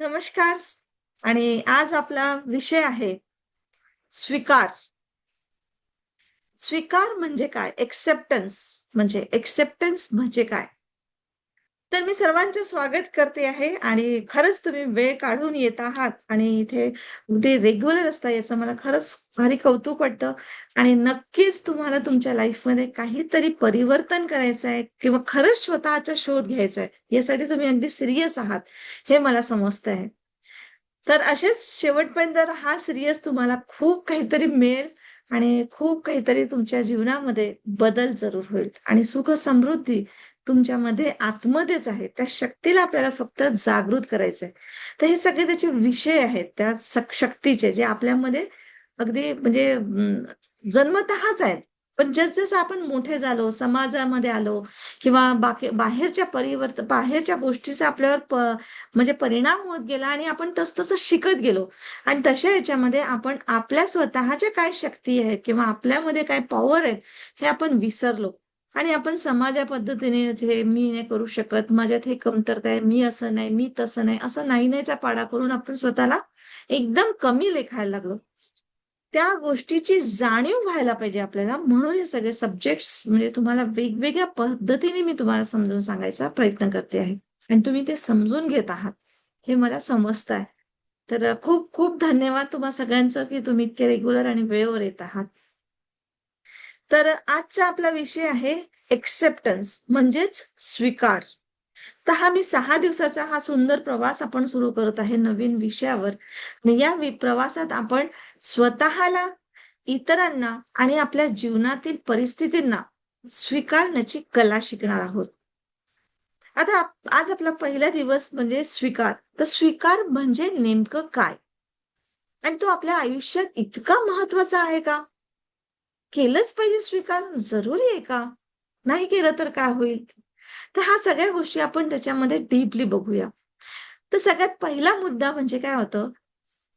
नमस्कार. आणि आज आपला विषय आहे स्वीकार. स्वीकार म्हणजे काय? एक्सेप्टन्स म्हणजे एक्सेप्टन्स म्हणजे काय? तर मी सर्वांचं स्वागत करते आहे आणि खरंच तुम्ही वेळ काढून येत आहात आणि इथे अगदी रेग्युलर असता याचं मला खरंच भारी कौतुक वाटतं. आणि नक्कीच तुम्हाला तुमच्या लाईफमध्ये काहीतरी परिवर्तन करायचं आहे किंवा खरंच स्वतःचा शोध घ्यायचा आहे यासाठी तुम्ही अगदी सिरियस आहात हे मला समजतं आहे. तर असेच शेवटपर्यंत हा सिरियस तुम्हाला खूप काहीतरी मिळेल आणि खूप काहीतरी तुमच्या जीवनामध्ये बदल जरूर होईल आणि सुख समृद्धी तुमच्यामध्ये आतमध्येच आहे. त्या शक्तीला आपल्याला फक्त जागृत करायचंय. तर हे सगळे त्याचे विषय आहेत. त्या शक्तीचे जे आपल्यामध्ये अगदी म्हणजे जन्मतःच आहेत. पण जसजसं आपण मोठे झालो समाजामध्ये आलो किंवा बाकी बाहेरच्या परिवर्तन बाहेरच्या गोष्टीचा आपल्यावर म्हणजे परिणाम होत गेला आणि आपण तसतसं शिकत गेलो. आणि तशा याच्यामध्ये आपण आपल्या स्वतःच्या काय शक्ती आहेत किंवा आपल्यामध्ये काय पॉवर आहेत हे आपण विसरलो. आणि आपण समाजा पद्धतीने जे मी नाही करू शकत माझ्यात हे कमतरता आहे मी असं नाही मी तसं नाही असं नाही नाहीचा पाडा करून आपण स्वतःला एकदम कमी लेखायला लागलो. त्या गोष्टीची जाणीव व्हायला पाहिजे आपल्याला. म्हणून हे सगळे सब्जेक्ट्स म्हणजे तुम्हाला वेगवेगळ्या पद्धतीने मी तुम्हाला समजून सांगायचा प्रयत्न करते आहे. आणि तुम्ही ते समजून घेत आहात. हे मला समजत आहे. तर खूप खूप धन्यवाद तुम्हा सगळ्यांचं की तुम्ही इतके रेग्युलर आणि वेळेवर येत आहात. तर आजचा आपला विषय आहे एक्सेप्टन्स म्हणजेच स्वीकार. तर हा मी सहा दिवसाचा हा सुंदर प्रवास आपण सुरू करत आहे नवीन विषयावर. या प्रवासात आपण स्वतःला इतरांना आणि आपल्या जीवनातील परिस्थितींना स्वीकारण्याची कला शिकणार आहोत. आता आज आपला पहिला दिवस म्हणजे स्वीकार. तर स्वीकार म्हणजे नेमकं काय? आणि तो आपल्या आयुष्यात इतका महत्त्वाचा आहे का? केलंच पाहिजे स्वीकार? जरुरी आहे का? नाही केलं तर काय होईल? तर हा सगळ्या गोष्टी आपण त्याच्यामध्ये डीपली बघूया. तर सगळ्यात पहिला मुद्दा म्हणजे काय होतं?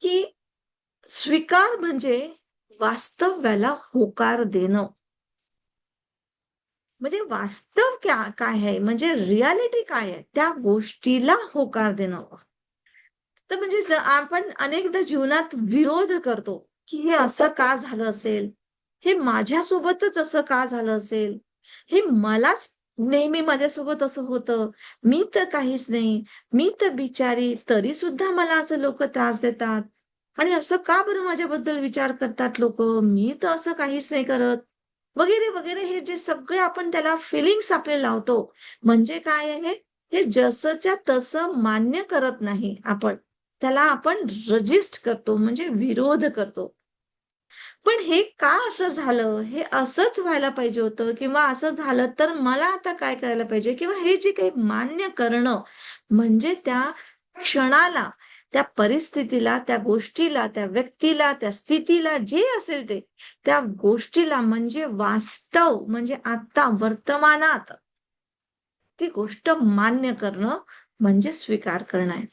की स्वीकार म्हणजे वास्तव्याला होकार देणं. म्हणजे वास्तव काय आहे? म्हणजे रियालिटी काय आहे? त्या गोष्टीला होकार देणं. तर म्हणजे आपण अनेकदा जीवनात विरोध करतो की हे असं का झालं असेल? हे माझ्यासोबतच असं का झालं असेल? हे मलाच नेहमी माझ्यासोबत असं होतं. मी तर काहीच नाही. मी तर बिचारी. तरी सुद्धा मला असं लोक त्रास देतात. आणि असं का बरं माझ्याबद्दल विचार करतात लोक? मी तर असं काहीच नाही करत. वगैरे वगैरे हे जे सगळे आपण त्याला फिलिंग्स आपले लावतो. म्हणजे काय आहे? हे जसच्या तसं मान्य करत नाही आपण. त्याला आपण रजिस्ट करतो म्हणजे विरोध करतो. पण हे का असं झालं? हे असंच व्हायला पाहिजे होतं? किंवा असं झालं तर मला आता काय करायला पाहिजे? किंवा हे जे काही मान्य करणं म्हणजे त्या क्षणाला त्या परिस्थितीला त्या गोष्टीला त्या व्यक्तीला त्या स्थितीला जे असेल ते त्या गोष्टीला म्हणजे वास्तव म्हणजे आता वर्तमानात ती गोष्ट मान्य करणं म्हणजे स्वीकार करणं आहे.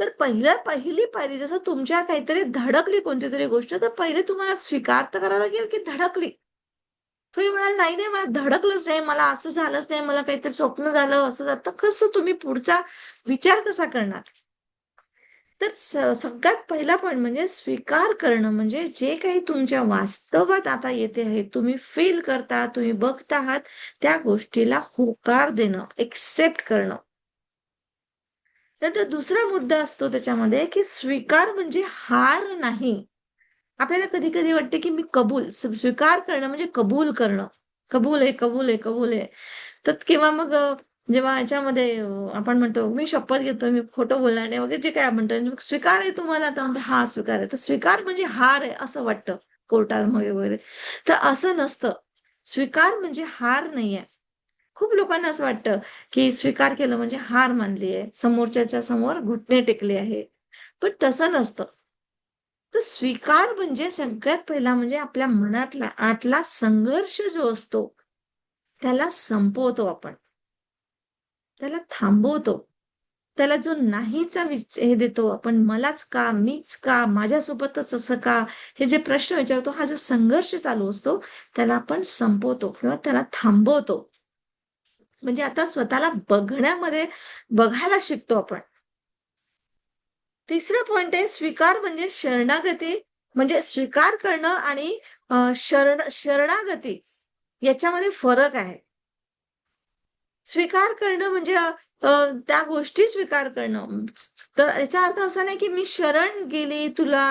तर पहिलं पहिली पायरी जसं तुमच्या काहीतरी धडकली कोणती तरी गोष्ट तर पहिले तुम्हाला स्वीकार तर करावं लागेल की धडकली. तुम्ही म्हणाल नाही नाही मला धडकलंच नाही मला असं झालंच नाही मला काहीतरी स्वप्न झालं असं झालं. कसं तुम्ही पुढचा विचार कसा करणार? तर सगळ्यात पहिला पॉईंट म्हणजे स्वीकार करणं म्हणजे जे काही तुमच्या वास्तवात आता येते आहे तुम्ही फील करता तुम्ही बघता आहात त्या गोष्टीला होकार देणं एक्सेप्ट करणं. नंतर दुसरा मुद्दा असतो त्याच्यामध्ये की स्वीकार म्हणजे हार नाही. आपल्याला कधी कधी वाटते की मी कबूल स्वीकार करणं म्हणजे कबूल करणं. कबूल आहे कबूल आहे कबूल आहे. तर किंवा मग जेव्हा याच्यामध्ये आपण म्हणतो मी शपथ घेतो मी खोटं बोलणार नाही वगैरे जे काय म्हणतो स्वीकार आहे तुम्हाला आता म्हणतो हा स्वीकार आहे. तर स्वीकार म्हणजे हार आहे असं वाटतं कोर्टामध्ये वगैरे. तर असं नसतं. स्वीकार म्हणजे हार नाहीये. खूप लोकांना असं वाटतं की स्वीकार केलं म्हणजे हार मानली आहे. समोरच्याच्या समोर घुटणे टेकले आहे पण तसं नसतं. तर स्वीकार म्हणजे सगळ्यात पहिला म्हणजे आपल्या मनातला आतला संघर्ष जो असतो त्याला संपवतो आपण. त्याला थांबवतो. त्याला जो नाहीचा हे देतो आपण मलाच का मीच का माझ्यासोबतच असं का हे जे प्रश्न विचारतो हा जो संघर्ष चालू असतो त्याला आपण संपवतो किंवा त्याला थांबवतो. म्हणजे आता स्वतःला बघण्यामध्ये बघायला शिकतो आपण. तिसरा पॉइंट आहे स्वीकार म्हणजे शरणागती म्हणजे स्वीकार करणं आणि शरण शरणागती याच्यामध्ये फरक आहे. स्वीकार करणं म्हणजे त्या गोष्टी स्वीकार करणं. तर याचा अर्थ असा नाही की मी शरण गेली तुला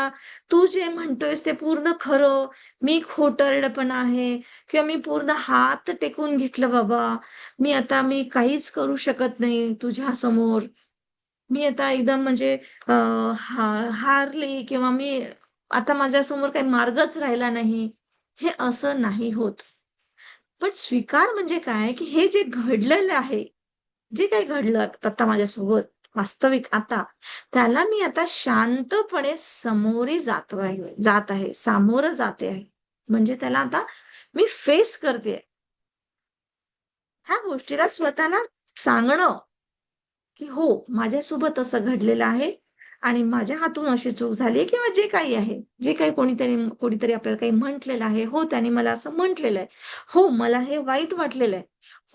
तू जे म्हणतोयस ते पूर्ण खरं मी खोटरडपण आहे किंवा मी पूर्ण हात टेकून घेतलं बाबा मी आता मी काहीच करू शकत नाही तुझ्या समोर. मी आता एकदम म्हणजे हारली किंवा मी आता माझ्यासमोर काही मार्गच राहिला नाही हे असं नाही होत. पण स्वीकार म्हणजे काय? की हे जे घडलेलं आहे जे काही घडलं आता माझ्यासोबत वास्तविक आता त्याला मी आता शांतपणे समोरे जातो आहे जात आहे सामोरं जाते आहे. म्हणजे त्याला आता मी फेस करते ह्या गोष्टीला स्वतःला सांगणं की हो माझ्यासोबत असं घडलेलं आहे आणि माझ्या हातून अशी चूक झाली किंवा जे काही आहे जे काही कोणीतरी कोणीतरी आपल्याला काही म्हटलेलं आहे हो त्याने मला असं म्हटलेलं आहे. हो मला हे वाईट वाटलेलं आहे.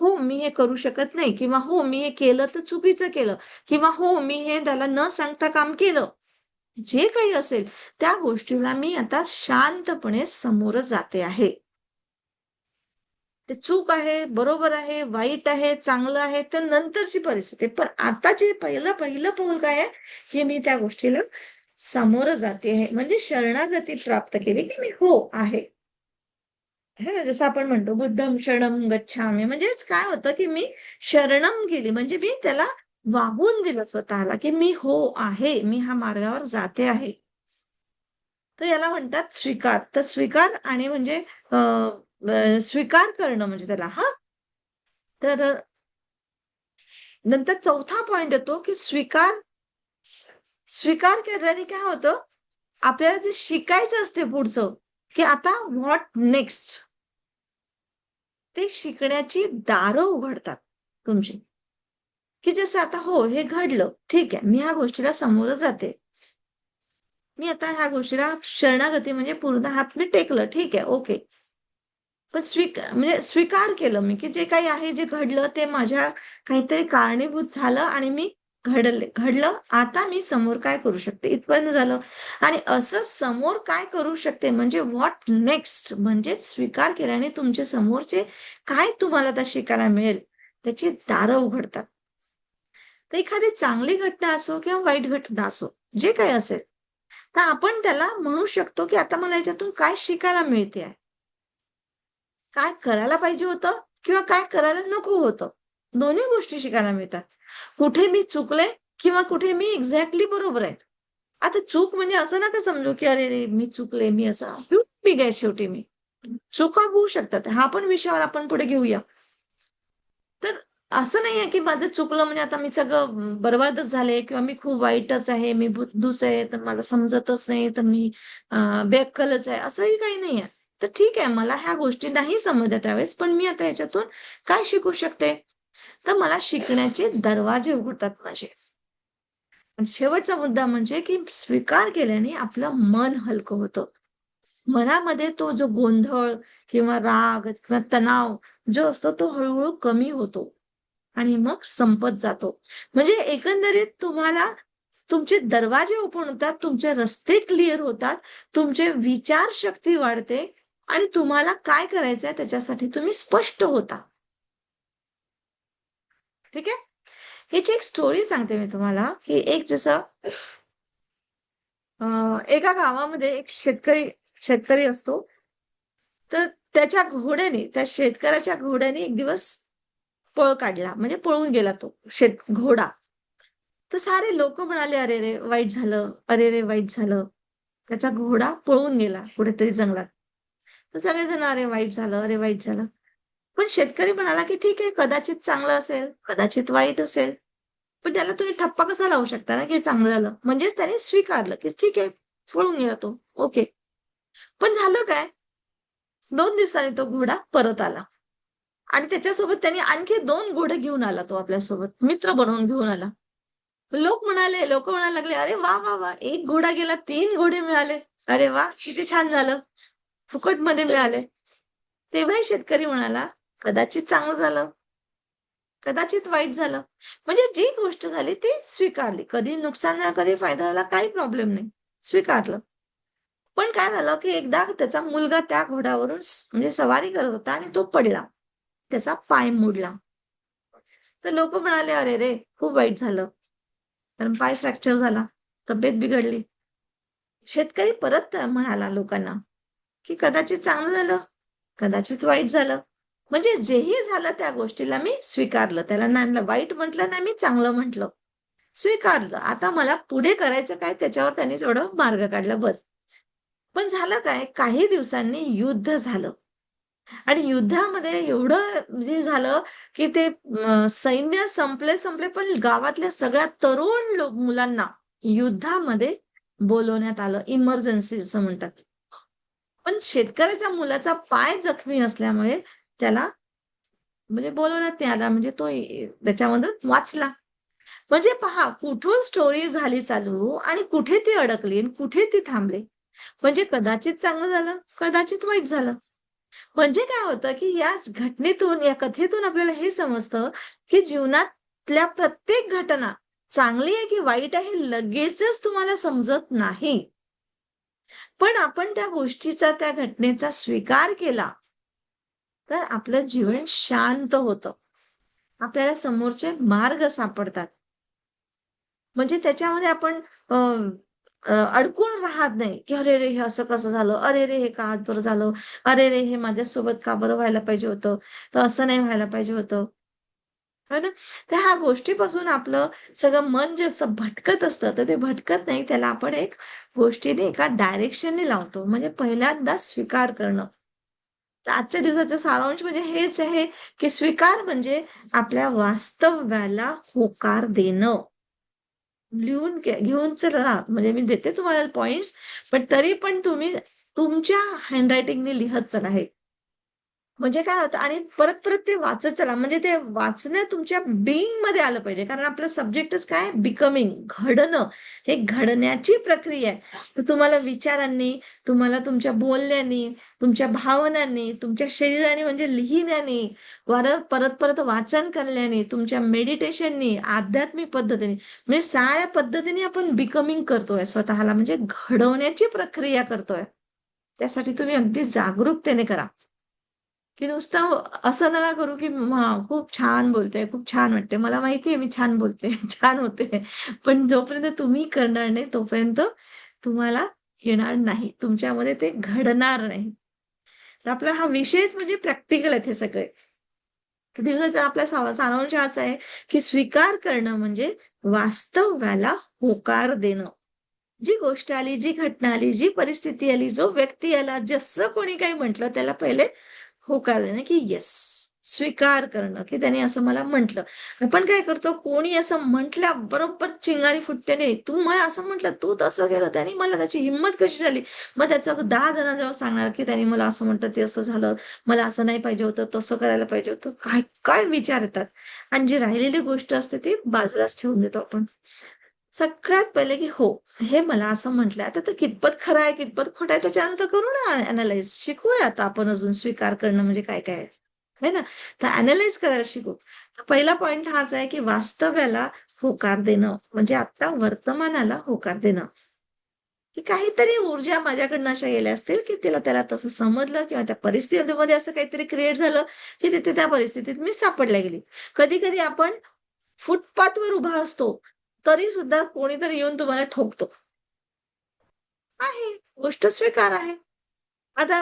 हो मी हे करू शकत नाही किंवा हो मी हे केलं तर चुकीचं केलं किंवा हो मी हे त्याला न सांगता काम केलं. जे काही असेल त्या गोष्टीला मी आता शांतपणे समोर जाते आहे. ते चूक आहे बरोबर आहे वाईट आहे चांगलं आहे तर नंतरची परिस्थिती. पण आता जे पहिलं पहिलं पाऊल काय आहे हे मी त्या गोष्टीला सामोरं जाते आहे. म्हणजे शरणागती प्राप्त केली की मी हो आहे. हे जसं आपण म्हणतो बुद्धम शरणम गच्छामी. म्हणजेच काय होतं की मी शरणम गेली. म्हणजे मी त्याला वाहून दिलं स्वतःला की मी हो आहे मी हा मार्गावर जाते आहे. तर याला म्हणतात स्वीकार. तर स्वीकार आणि म्हणजे स्वीकार करणं म्हणजे त्याला हा? तर नंतर चौथा पॉइंट येतो की स्वीकार स्वीकार केल्याने काय होतं? आपल्याला जे शिकायचं असते पुढचं की आता व्हॉट नेक्स्ट ते शिकण्याची दारं उघडतात तुमची. की जसं आता हो हे घडलं. ठीक आहे मी ह्या गोष्टीला समोर जाते. मी आता ह्या गोष्टीला शरणागती म्हणजे पूर्ण हात मी टेकलं. ठीक आहे ओके. पण स्वीकार म्हणजे स्वीकार केलं मी की जे काही आहे जे घडलं ते माझ्या काहीतरी कारणीभूत झालं आणि मी घडले घडलं आता मी समोर काय करू शकते? इथपर्यंत झालं. आणि असं समोर काय करू शकते? म्हणजे व्हॉट नेक्स्ट म्हणजे स्वीकार केल्याने तुमचे समोरचे काय तुम्हाला आता शिकायला मिळेल? त्याची दारं उघडतात. तर एखादी चांगली घटना असो किंवा वाईट घटना असो जे काही असेल तर आपण त्याला म्हणू शकतो की आता मला याच्यातून काय शिकायला मिळते आहे? काय करायला पाहिजे होतं किंवा काय करायला नको होतं? दोन्ही गोष्टी शिकायला मिळतात. कुठे मी चुकले किंवा कुठे मी एक्झॅक्टली बरोबर आहे? आता चूक म्हणजे असं नका समजू की अरे रे मी चुकले मी असं. बिग आहे शेवटी मी? चुका होऊ शकतात. हा पण विषयावर आपण पुढे घेऊया. तर असं नाहीये की माझं चुकलं म्हणजे आता मी सगळं बर्बादच झाले किंवा मी खूप वाईटच आहे मी बुद्धूच आहे तर मला समजतच नाही तर मी बेक्कलच आहे. असंही काही नाही आहे. तर ठीक आहे मला ह्या गोष्टी नाही समजल्या त्यावेळेस पण मी आता याच्यातून काय शिकू शकते? तर मला शिकण्याचे दरवाजे उघडतात माझे. शेवटचा मुद्दा म्हणजे की स्वीकार केल्याने आपलं मन हलकं होतं. मनामध्ये तो जो गोंधळ किंवा राग किंवा तणाव जो असतो तो हळूहळू कमी होतो आणि मग संपत जातो. म्हणजे एकंदरीत तुम्हाला तुमचे दरवाजे ओपन होतात तुमचे रस्ते क्लिअर होतात तुमचे विचार शक्ती वाढते आणि तुम्हाला काय करायचंय त्याच्यासाठी तुम्ही स्पष्ट होता. ठीक आहे? ह्याची एक स्टोरी सांगते मी तुम्हाला की एक जसं एका गावामध्ये एक शेतकरी शेतकरी असतो. तर त्याच्या घोड्याने त्या शेतकऱ्याच्या घोड्याने एक दिवस पळ काढला म्हणजे पळून गेला तो शेत घोडा. तर सारे लोक म्हणाले अरे रे वाईट झालं अरे रे वाईट झालं. त्याचा घोडा पळून गेला कुठेतरी जंगलात. तर सगळेजण अरे वाईट झालं अरे वाईट झालं. पण शेतकरी म्हणाला की ठीक आहे कदाचित चांगलं असेल कदाचित वाईट असेल. पण त्याला तुम्ही ठप्पा कसा लावू शकता ना की चांगलं झालं. म्हणजेच त्याने स्वीकारलं की ठीक आहे फळून गेला तो ओके. पण झालं काय? दोन दिवसांनी तो घोडा परत आला. आणि त्याच्यासोबत त्यांनी आणखी दोन घोडे घेऊन आला तो आपल्यासोबत मित्र बनवून घेऊन आला. लोक म्हणाले लोक म्हणायला लागले अरे वा वा वा एक घोडा गेला तीन घोडे मिळाले. अरे वा किती छान झालं. फुकटमध्ये मिळाले. तेव्हाही शेतकरी म्हणाला कदाचित चांगलं झालं कदाचित वाईट झालं. म्हणजे जी गोष्ट झाली ती स्वीकारली. कधी नुकसान झालं, कधी फायदा झाला, काही प्रॉब्लेम नाही. स्वीकारलं. पण काय झालं, की एकदा त्याचा मुलगा त्या घोड्यावरून म्हणजे सवारी करत होता आणि तो पडला. त्याचा पाय मोडला. तर लोक म्हणाले, "अरे रे! खूप वाईट झालं." कारण पाय फ्रॅक्चर झाला, तब्येत बिघडली. शेतकरी परत म्हणाला लोकांना, की कदाचित चांगलं झालं, कदाचित वाईट झालं. म्हणजे जेही झालं त्या गोष्टीला मी स्वीकारलं. त्याला ना वाईट म्हटलं नाही मी चांगलं म्हटलं. स्वीकारलं. आता मला पुढे करायचं काय त्याच्यावर त्यांनी थोडं मार्ग काढला बस. पण झालं काय, काही दिवसांनी युद्ध झालं. आणि युद्धामध्ये एवढं म्हणजे झालं, की ते सैन्य संपले, संपले पण गावातल्या सगळ्या तरुण मुलांना युद्धामध्ये बोलवण्यात आलं. इमर्जन्सी असं म्हणतात. पण शेतकऱ्याच्या मुलाचा पाय जखमी असल्यामुळे त्याला म्हणजे बोलवण्यात नाही आला. म्हणजे तो त्याच्यामधून वाचला. म्हणजे पहा कुठून स्टोरी झाली चालू आणि कुठे ती अडकली आणि कुठे ती थांबली. म्हणजे कदाचित चांगलं झालं, कदाचित वाईट झालं. म्हणजे काय होतं, की या घटनेतून, या कथेतून आपल्याला हे समजतं, की जीवनातल्या प्रत्येक घटना चांगली आहे की वाईट आहे लगेचच तुम्हाला समजत नाही. पण आपण त्या गोष्टीचा, त्या घटनेचा स्वीकार केला, तर आपलं जीवन शांत होतं. आपल्याला समोरचे मार्ग सापडतात. म्हणजे त्याच्यामध्ये आपण अडकून राहत नाही, की "अरे रे! हे असं कसं झालं? अरे रे! हे का आज बरं झालं? अरे रे! हे माझ्यासोबत का बरं व्हायला पाहिजे होतं? तर असं नाही व्हायला पाहिजे होतं." है ना? तर ह्या गोष्टीपासून आपलं सगळं मन जे असं भटकत असतं, तर ते भटकत नाही. त्याला आपण एक गोष्टीने एका डायरेक्शनने लावतो. म्हणजे पहिल्यांदा स्वीकार करणं. तर आजच्या दिवसाचा सारांश म्हणजे हेच आहे, की स्वीकार म्हणजे आपल्या वास्तव्याला होकार देणं. लिहून घेऊन चला म्हणजे मी देते तुम्हाला पॉइंट्स पण तरी पण तुम्ही तुमच्या हँडरायटिंगने लिहत चला हे. म्हणजे काय होतं आणि परत परत ते वाचत चला. म्हणजे ते वाचणं तुमच्या बिईंगमध्ये आलं पाहिजे. कारण आपलं सब्जेक्टच काय? बिकमिंग घडणं. हे घडण्याची प्रक्रिया आहे. तर तुम्हाला विचारांनी तुम्हाला तुमच्या बोलण्यानी तुमच्या भावनांनी तुमच्या शरीराने म्हणजे लिहिण्याने वर परत परत वाचन करण्याने तुमच्या मेडिटेशननी आध्यात्मिक पद्धतीने म्हणजे साऱ्या पद्धतीने आपण बिकमिंग करतोय स्वतःला. म्हणजे घडवण्याची प्रक्रिया करतोय. त्यासाठी तुम्ही अगदी जागरूकतेने करा. की नुसतं असं नका करू, की खूप छान बोलते, खूप छान वाटते. मला माहिती आहे मी छान बोलते, छान होते. पण जोपर्यंत तुम्ही करणार नाही, तोपर्यंत तुम्हाला येणार नाही. तुमच्यामध्ये ते घडणार नाही. तर आपला हा विषयच म्हणजे प्रॅक्टिकल आहेत हे सगळे. तर दिवसाचा आपला सारांश असा आहे, की स्वीकार करणं म्हणजे वास्तव्याला होकार देणं. जी गोष्ट आली, जी घटना आली, जी परिस्थिती आली, जो व्यक्ती आला, जसं कोणी काही म्हटलं त्याला पहिले होकार देणं की येस स्वीकार करणं की त्याने असं मला म्हटलं. आपण काय करतो कोणी असं म्हटल्या बरोबर चिंगारी फुटते नाही तू मला असं म्हटलं तू तसं केलं त्याने मला त्याची हिंमत कशी झाली? मग त्याचं दहा जणांजवळ सांगणार की त्याने मला असं म्हटलं ते असं झालं मला असं नाही पाहिजे होतं तसं करायला पाहिजे होतं. काय काय विचार येतात. आणि जी राहिलेली गोष्ट असते ती बाजूलाच ठेवून देतो आपण. सगळ्यात पहिले की हो हे मला असं म्हटलं आता तर कितपत खरं आहे कितपत खोट आहे त्याच्यानंतर करू ना अनालाइज शिकूया आता आपण अजून स्वीकार करणं म्हणजे काय काय आहे? ना? तर अनालाइज करायला शिकू. पहिला पॉइंट हाच आहे की वास्तव्याला होकार देणं म्हणजे आता वर्तमानाला होकार देणं. की काहीतरी ऊर्जा माझ्याकडनं अशा गेल्या असतील की तिला त्याला तसं समजलं किंवा त्या परिस्थितीमध्ये असं काहीतरी क्रिएट झालं की तिथे त्या परिस्थितीत मी सापडल्या गेली. कधी कधी आपण फुटपाथवर उभा असतो तरी सुद्धा कोणीतरी येऊन तुम्हाला ठोकतो. आहे. गोष्ट स्वीकार आहे. आता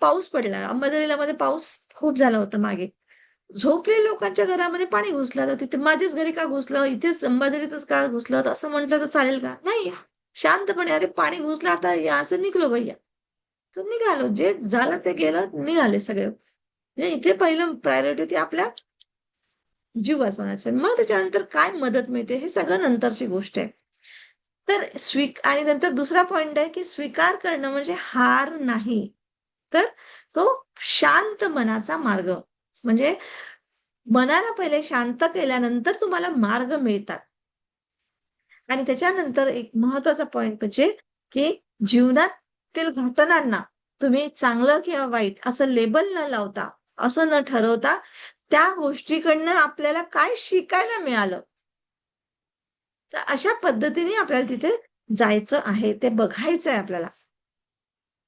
पाऊस पडला. अंबाझरीला मध्ये पाऊस खूप झाला होता मागे. झोपले लोकांच्या घरामध्ये पाणी घुसलं. तर तिथे माझ्याच घरी का घुसलं? इथेच अंबाझरीतच का घुसलं? असं म्हटलं तर चालेल का? नाही. शांतपणे अरे पाणी घुसलं. आता या असं निघलो भैया. तर निघालो. जे झालं ते गेलं. निघाले सगळे. इथे पहिलं प्रायोरिटी होती आपल्या जीव वाचवण्याचं. मग त्याच्यानंतर काय मदत मिळते? हे सगळं नंतरची गोष्ट आहे. तर स्वीक आणि नंतर दुसरा पॉइंट आहे की स्वीकार करणं म्हणजे हार नाही. तर तो शांत मनाचा मार्ग. म्हणजे मनाला पहिले शांत केल्यानंतर तुम्हाला मार्ग मिळतात. आणि त्याच्यानंतर एक महत्त्वाचा पॉइंट म्हणजे की जीवनातील घटनांना तुम्ही चांगलं किंवा वाईट असं लेबल न लावता असं न ठरवता त्या गोष्टीकडनं आपल्याला काय शिकायला मिळालं? तर अशा पद्धतीने आपल्याला तिथे जायचं आहे ते बघायचं आहे आपल्याला.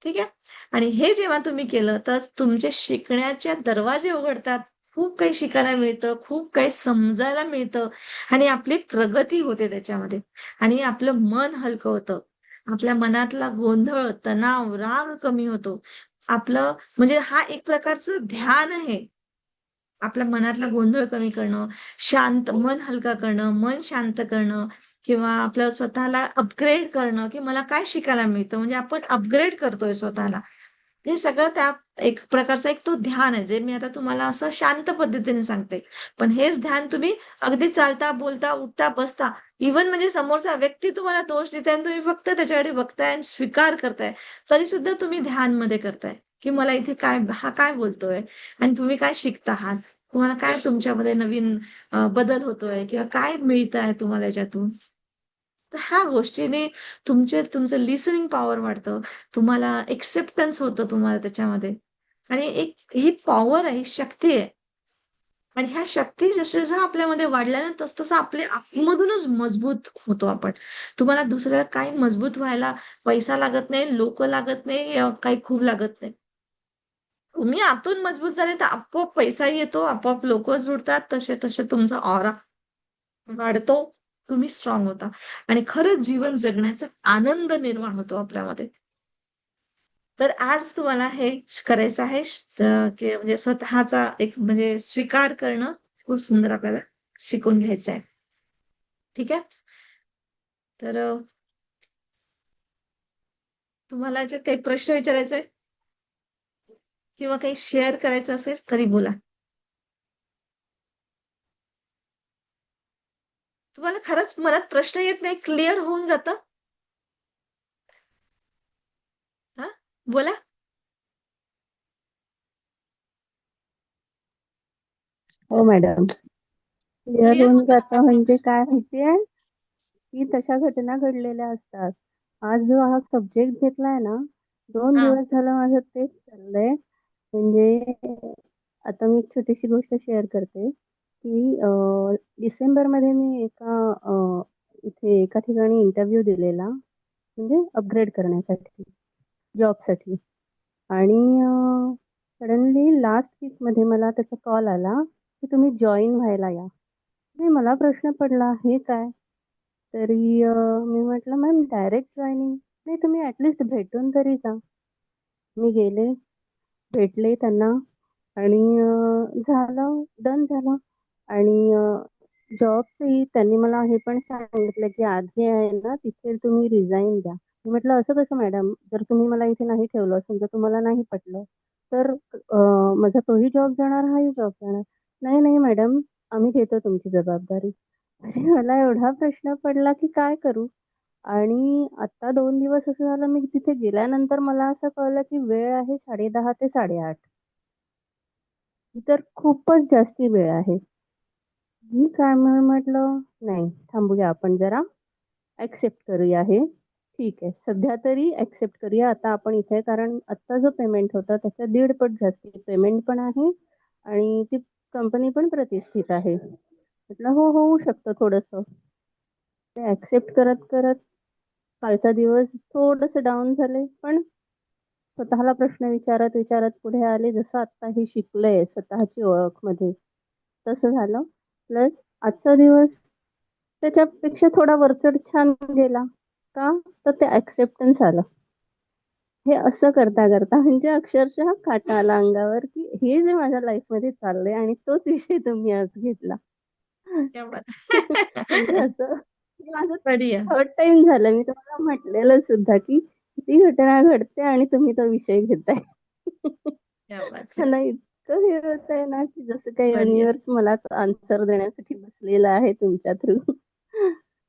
ठीक आहे? आणि हे जेव्हा तुम्ही केलं तर तुमचे शिकण्याचे दरवाजे उघडतात. खूप काही शिकायला मिळतं खूप काही समजायला मिळतं. आणि आपली प्रगती होते त्याच्यामध्ये. आणि आपलं मन हलकं होतं. आपल्या मनातला गोंधळ तणाव राग कमी होतो. आपलं म्हणजे हा एक प्रकारचं ध्यान आहे. आपल्या मनातला गोंधळ कमी करणं शांत मन हलका करणं मन शांत करणं किंवा आपलं स्वतःला अपग्रेड करणं की मला काय शिकायला मिळतं? म्हणजे आपण अपग्रेड करतोय स्वतःला. हे सगळं त्या एक प्रकारचा एक तो ध्यान आहे जे मी आता तुम्हाला असं शांत पद्धतीने सांगते. पण हेच ध्यान तुम्ही अगदी चालता बोलता उठता बसता इव्हन म्हणजे समोरचा व्यक्ती तुम्हाला दोष देताय आणि तुम्ही फक्त त्याच्याकडे बघताय आणि स्वीकार करताय तरी सुद्धा तुम्ही ध्यानमध्ये करताय. की मला इथे काय हा काय बोलतोय? आणि तुम्ही काय शिकता आहात तुम्हाला काय तुमच्यामध्ये नवीन बदल होतोय? किंवा काय मिळत आहे तुम्हाला याच्यातून? तर ह्या गोष्टीने तुमचे तुमचं लिसनिंग पॉवर वाढतं. तुम्हाला एक्सेप्टन्स होतं तुम्हाला त्याच्यामध्ये. आणि एक ही पॉवर आहे ही शक्ती आहे. आणि ह्या शक्ती जसं जसं आपल्यामध्ये वाढल्या ना तस तसं आपले आतमधूनच मजबूत होतो आपण. तुम्हाला दुसऱ्याला काही मजबूत व्हायला पैसा लागत नाही लोक लागत नाही काही खूप लागत नाही. तुम्ही आतून मजबूत झाले तर आपोआप पैसाही येतो आपोआप लोक जुडतात तसे तसे तुमचा ऑरा वाढतो तुम्ही स्ट्रॉंग होता. आणि खरंच जीवन जगण्याचा आनंद निर्माण होतो आपल्यामध्ये. तर आज तुम्हाला हे करायचं आहे म्हणजे स्वतःचा एक म्हणजे स्वीकार करणं खूप सुंदर आपल्याला शिकून घ्यायचं आहे ठीक आहे? तर तुम्हाला याच्यात काही प्रश्न विचारायचा आहे किंवा काही शेअर करायचं असेल तरी बोला. तुम्हाला खरंच मनात प्रश्न येत नाही क्लिअर होऊन जातं? हा? बोला. हो मॅडम. क्लिअर होऊन जातं? म्हणजे काय माहितीये? की तशा घटना घडलेल्या असतात. आज जो हा सब्जेक्ट घेतलाय ना दोन दिवस झालं माझं तेच चाललंय. म्हणजे आता मी एक छोटीशी गोष्ट शेअर करते की डिसेंबरमध्ये मी एका इथे एका ठिकाणी इंटरव्ह्यू दिलेला म्हणजे अपग्रेड करण्यासाठी जॉबसाठी आणि सडनली लास्ट वीकमध्ये मला त्याचा कॉल आला की तुम्ही जॉईन व्हायला या. नाही मला प्रश्न पडला हे काय? तरी मी म्हटलं मॅम डायरेक्ट जॉईनिंग नाही तुम्ही ऍटलिस्ट भेटून तरी जा. मी गेले. भेटले त्यांना आणि झालं डन झालं. आणि जॉबचंही त्यांनी मला हे पण सांगितलं की आधी आहे ना तिथे तुम्ही रिझाईन द्या. मी म्हटलं असं कसं मॅडम जर तुम्ही मला इथे नाही ठेवलं समजा तुम्हाला नाही पटलं तर माझा तोही जॉब जाणार हाही जॉब जाणार. नाही नाही मॅडम आम्ही घेतो तुमची जबाबदारी. अरे मला एवढा प्रश्न पडला की काय करू? आणि आता दोन दिवस असं झालं मी तिथे गेल्यानंतर मला असं कळलं की वेळ आहे साडेदहा ते साडेआठ. ही तर खूपच जास्ती वेळ आहे. मी काय म्हणून म्हटलं नाही थांबूया आपण जरा. ऍक्सेप्ट करूया हे. ठीक आहे. सध्या तरी ऍक्सेप्ट करूया. आता आपण इथे कारण आत्ता जो पेमेंट होता त्याच्या दीडपट जास्ती पेमेंट पण आहे आणि ती कंपनी पण प्रतिष्ठित आहे. म्हटलं हो होऊ शकतं थोडंसं. ते ऍक्सेप्ट करत करत कालचा दिवस थोडस डाऊन झाले पण स्वतःला प्रश्न विचारत विचारत पुढे आले जसं आता हे शिकलंय स्वतःची ओळखमध्ये तसं झालं. प्लस आजचा दिवस त्याच्यापेक्षा थोडा वरचढ छान गेला का तर ते ऍक्सेप्टन्स आलं. हे असं करता करता म्हणजे अक्षरशः काटा आला अंगावर की हे जे माझ्या लाईफमध्ये चाललंय आणि तोच विषय तुम्ही आज घेतला. म्हणजे असं माझं बढिया. थर्ड टाइम झालं. मी तुम्हाला म्हटलेलं सुद्धा की ती घटना घडते आणि तुम्ही तो विषय घेताय. मला इतकं हे होत आहे ना की जसं काही. युनिव्हर्स मला आन्सर देण्यासाठी बसलेलं आहे तुमच्या थ्रू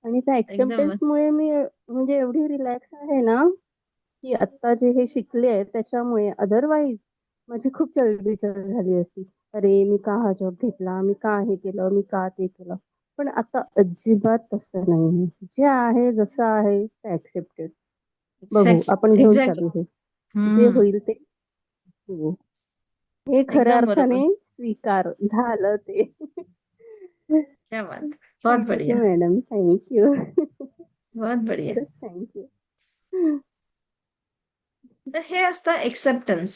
आणि त्या मस्त. मुळे मी म्हणजे एवढी रिलॅक्स आहे ना की आता जे हे शिकले आहे त्याच्यामुळे अदरवाईज माझी खूप चळबिचळ झाली असती. अरे मी का हा जॉब घेतला? मी का हे केलं? मी का ते केलं? पण आता अजिबात तसं नाही जे आहे जसं आहे ते ऍक्सेप्टेड बघू Exactly. आपण घेऊन Exactly. चालू हे. जे हम्म. होईल ते. हो. हे खऱ्या एकदम बरोबर. अर्थाने स्वीकार झालं ते. क्या बात. बहुत थँक्यू बढ़िया. Madam thank you. बहुत बढ़िया. थँक्यू. तर हे असतं एक्सेप्टन्स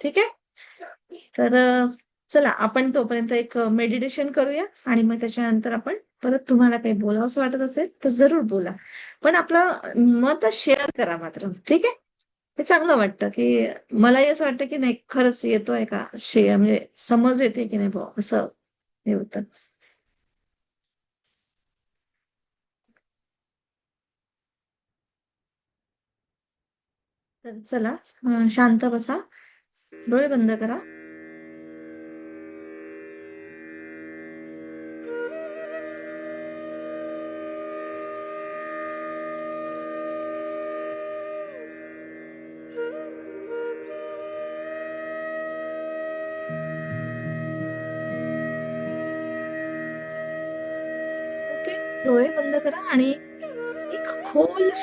ठीक आहे? तर अ, चला आपण तोपर्यंत एक मेडिटेशन करूया आणि मग त्याच्यानंतर आपण परत तुम्हाला काही बोलावंसं वाटत असेल तर जरूर बोला. पण आपलं मत शेअर करा मात्र ठीक आहे? हे चांगलं वाटतं की मलाही असं वाटतं की नाही खरंच येतोय का शे म्हणजे समज येते की नाही भाऊ असं हे होतं. तर चला शांत बसा. डोळे बंद करा.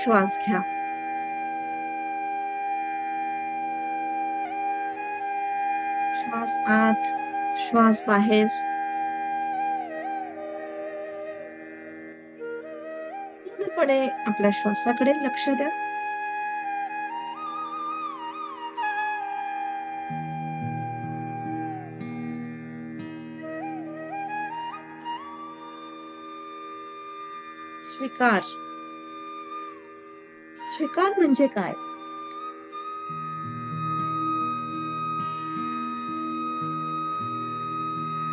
श्वास घ्या. श्वास आत श्वास बाहेर. पूर्णपणे आपल्या श्वासाकडे लक्ष द्या. स्वीकार. स्वीकार म्हणजे काय?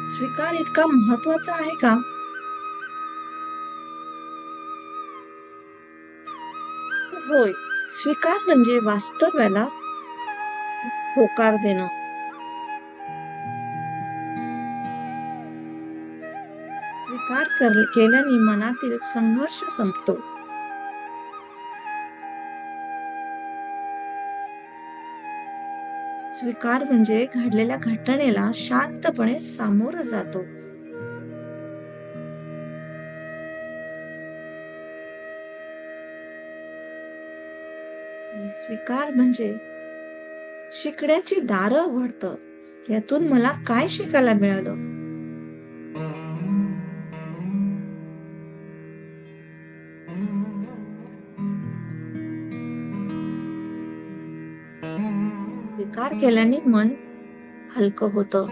स्वीकार इतका महत्त्वाचा आहे का? होय स्वीकार म्हणजे वास्तव्याला होकार देणं. स्वीकार केल्याने मनातील संघर्ष संपतो. स्वीकार म्हणजे घडलेल्या घटनेला शांतपणे सामोरं जातो. स्वीकार म्हणजे शिकण्याची दारं उघडतं. यातून मला काय शिकायला मिळालं? विचार केल्याने मन हलकं होतं.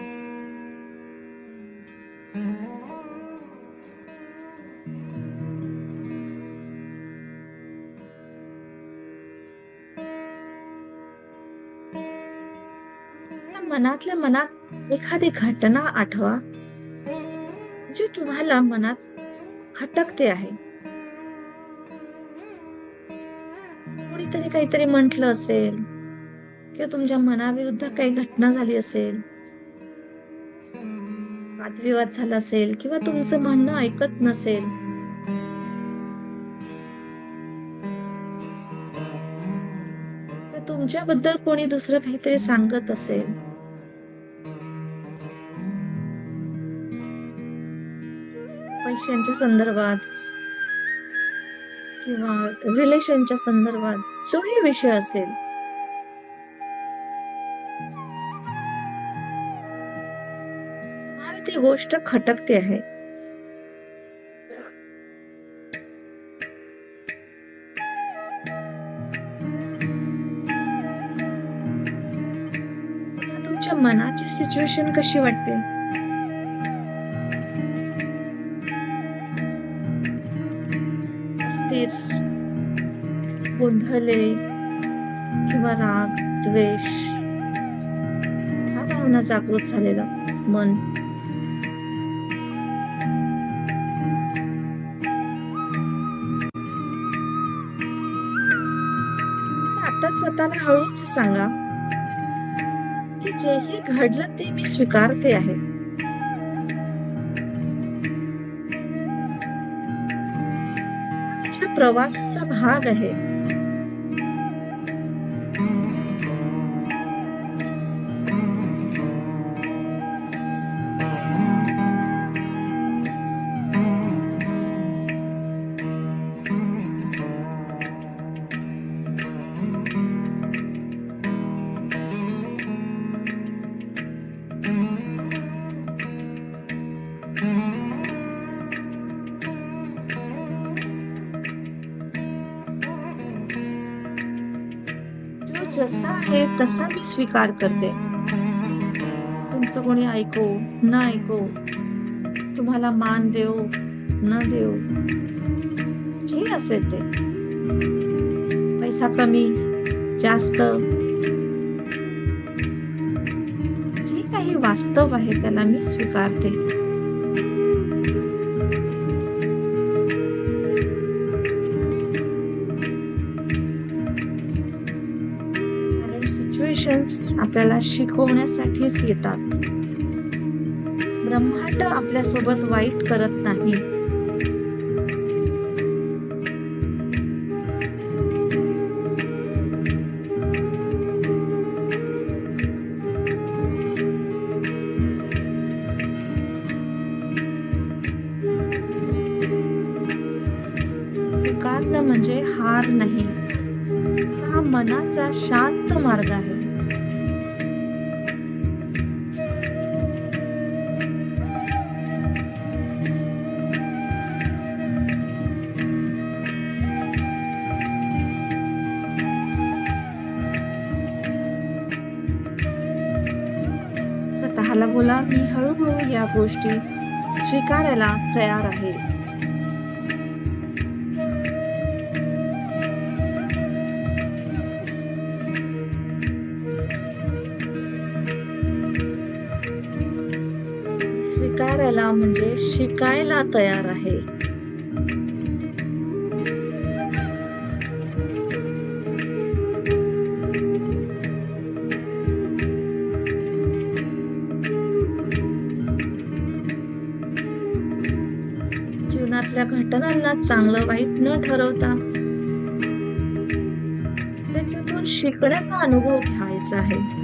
मनातल्या मनात एखादी घटना आठवा जी तुम्हाला मनात खटकते आहे. कोणीतरी काहीतरी म्हंटल असेल किंवा तुमच्या मनाविरुद्ध काही घटना झाली असेल वादविवाद झाला असेल किंवा तुमचं म्हणणं ऐकत नसेल तुमच्याबद्दल कोणी दुसरं काहीतरी सांगत असेल. पैशांच्या संदर्भात किंवा रिलेशनच्या संदर्भात जोही विषय असेल गोष्ट खटकते आहे. मला तुमच्या मनाची सिच्युएशन कशी वाटते? स्थिर गोंधळले किंवा राग द्वेष हा भावना जागृत झालेलं मन. स्वतःला हळूच सांगा की जेही घडलं ते मी स्वीकारते आहे. प्रवासाचा भाग आहे. तसा मी स्वीकार करते? तुमचं कोणी ऐको न ऐको तुम्हाला मान देऊ न देऊ जे असेल ते. पैसा कमी जास्त. जे काही वास्तव आहे त्याला मी स्वीकारते. सिच्युएशन्स आपल्याला शिकवण्यासाठीच येतात. ब्रह्मांड आपल्यासोबत वाईट करत नाही. म्हणजे हार नाही. हा मनाचा शांत मार्ग आहे. मी हळूहळू या गोष्टी स्वीकारायला तयार आहे. स्वीकारायला म्हणजे शिकायला तयार आहे. जीवनातल्या घटनांना चांगलं वाईट न ठरवता त्याच्यातून शिकण्याचा अनुभव घ्यायचा आहे.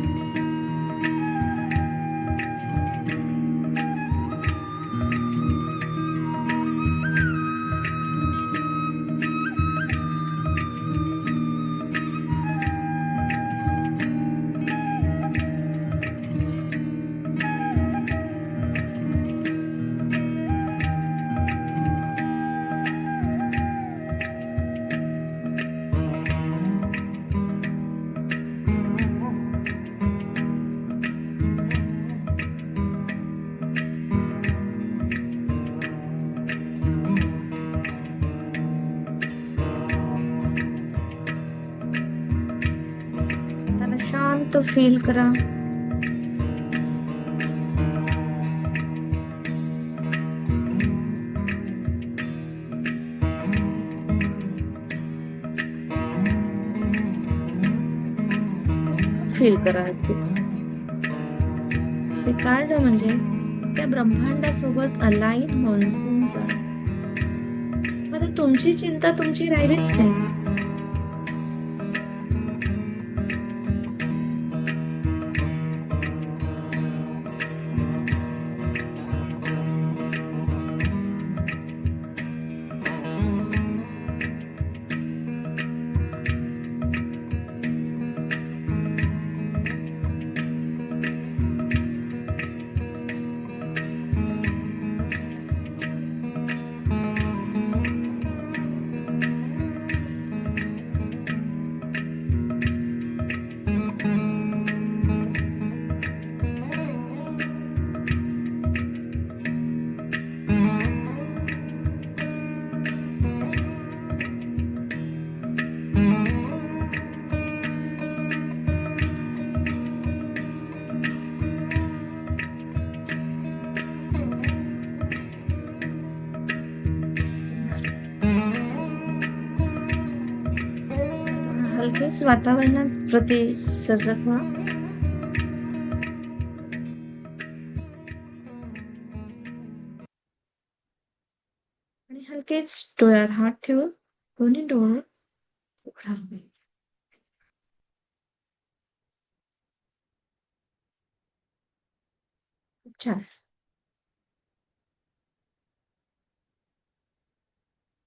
फील करा. फील करा स्वीकारणं म्हणजे त्या ब्रह्मांडासोबत अलाईन होऊन जाणं. तुमची चिंता तुमची राहिलीच नाही. वातावरणात प्रति सजग व्हा. आणि हलकेच डोळ्यात हात ठेवून दोन्ही डोळे उघडावे. खूप छान.